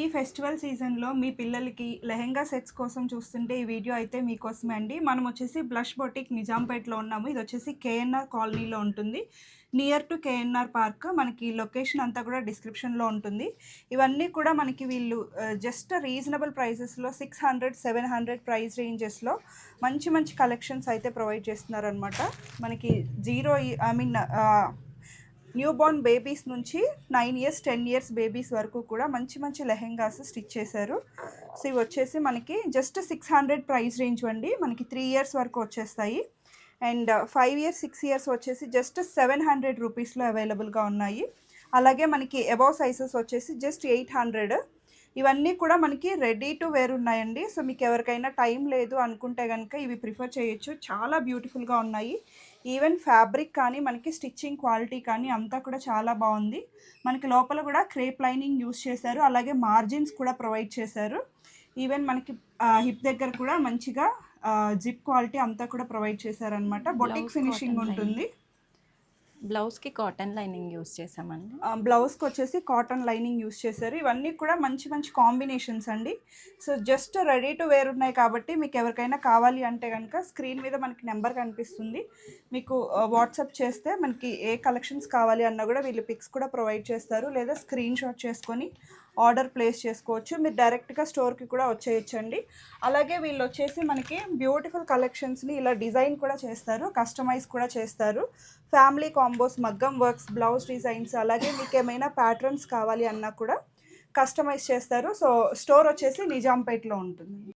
ఈ ఫెస్టివల్ సీజన్లో మీ పిల్లలకి లెహెంగా సెట్స్ కోసం చూస్తుంటే ఈ వీడియో అయితే మీకోసమే అండి మనం వచ్చేసి బ్లష్ బొటిక్ నిజాంపేట్లో ఉన్నాము. ఇది వచ్చేసి కేఎన్ఆర్ కాలనీలో ఉంటుంది. నియర్ టు కేఎన్ఆర్ పార్క్ మనకి లొకేషన్ అంతా కూడా డిస్క్రిప్షన్లో ఉంటుంది. ఇవన్నీ కూడా మనకి వీళ్ళు just reasonable ప్రైసెస్లో six hundred seven hundred price రేంజెస్లో మంచి మంచి కలెక్షన్స్ అయితే ప్రొవైడ్ చేస్తున్నారనమాట మనకి zero I mean new born babies నుంచి nine years ten years babies వరకు కూడా మంచి మంచి లెహెంగాస్ స్టిచ్ చేశారు. సో ఇవి వచ్చేసి మనకి just six hundred price range అండి. మనకి త్రీ ఇయర్స్ వరకు వచ్చేస్తాయి. And five years six years వచ్చేసి జస్ట్ సెవెన్ హండ్రెడ్ రూపీస్లో అవైలబుల్గా ఉన్నాయి. అలాగే మనకి అబౌవ్ సైజెస్ వచ్చేసి జస్ట్ ఎయిట్ హండ్రెడ్ ఇవన్నీ కూడా మనకి రెడీ టు వేర్ ఉన్నాయండి. సో మీకు ఎవరికైనా టైం లేదు అనుకుంటే కనుక ఇవి ప్రిఫర్ చేయొచ్చు. చాలా బ్యూటిఫుల్గా ఉన్నాయి. ఈవెన్ ఫ్యాబ్రిక్ కానీ మనకి స్టిచ్చింగ్ క్వాలిటీ కానీ అంతా కూడా చాలా బాగుంది. మనకి లోపల కూడా క్రేప్ లైనింగ్ యూస్ చేశారు. అలాగే మార్జిన్స్ కూడా ప్రొవైడ్ చేశారు. ఈవెన్ మనకి హిప్ దగ్గర కూడా మంచిగా జిప్ క్వాలిటీ అంతా కూడా ప్రొవైడ్ చేశారనమాట బొటిక్ ఫినిషింగ్ ఉంటుంది. బ్లౌజ్కి కాటన్ లైనింగ్ యూస్ చేసామండి బ్లౌజ్కి వచ్చేసి కాటన్ లైనింగ్ యూస్ చేశారు. ఇవన్నీ కూడా మంచి మంచి కాంబినేషన్స్ అండి. So just ready to wear ఉన్నాయి కాబట్టి మీకు ఎవరికైనా కావాలి అంటే కనుక స్క్రీన్ మీద మనకి నెంబర్ కనిపిస్తుంది. మీకు వాట్సాప్ చేస్తే మనకి ఏ కలెక్షన్స్ కావాలి అన్నా కూడా వీళ్ళు పిక్స్ కూడా ప్రొవైడ్ చేస్తారు. లేదా స్క్రీన్ షాట్ చేసుకొని ఆర్డర్ ప్లేస్ చేసుకోవచ్చు. మీరు డైరెక్ట్గా స్టోర్కి కూడా వచ్చేయచ్చండి. అలాగే వీళ్ళు వచ్చేసి మనకి బ్యూటిఫుల్ కలెక్షన్స్ని ఇలా డిజైన్ కూడా చేస్తారు. కస్టమైజ్ కూడా చేస్తారు. ఫ్యామిలీ కాంబోస్ మగ్గం వర్క్స్ బ్లౌజ్ డిజైన్స్ అలాగే మీకు ఏమైనా ప్యాటర్న్స్ కావాలి అన్నా కూడా కస్టమైజ్ చేస్తారు. సో స్టోర్ వచ్చేసి నిజాంపేట్లో ఉంటుంది.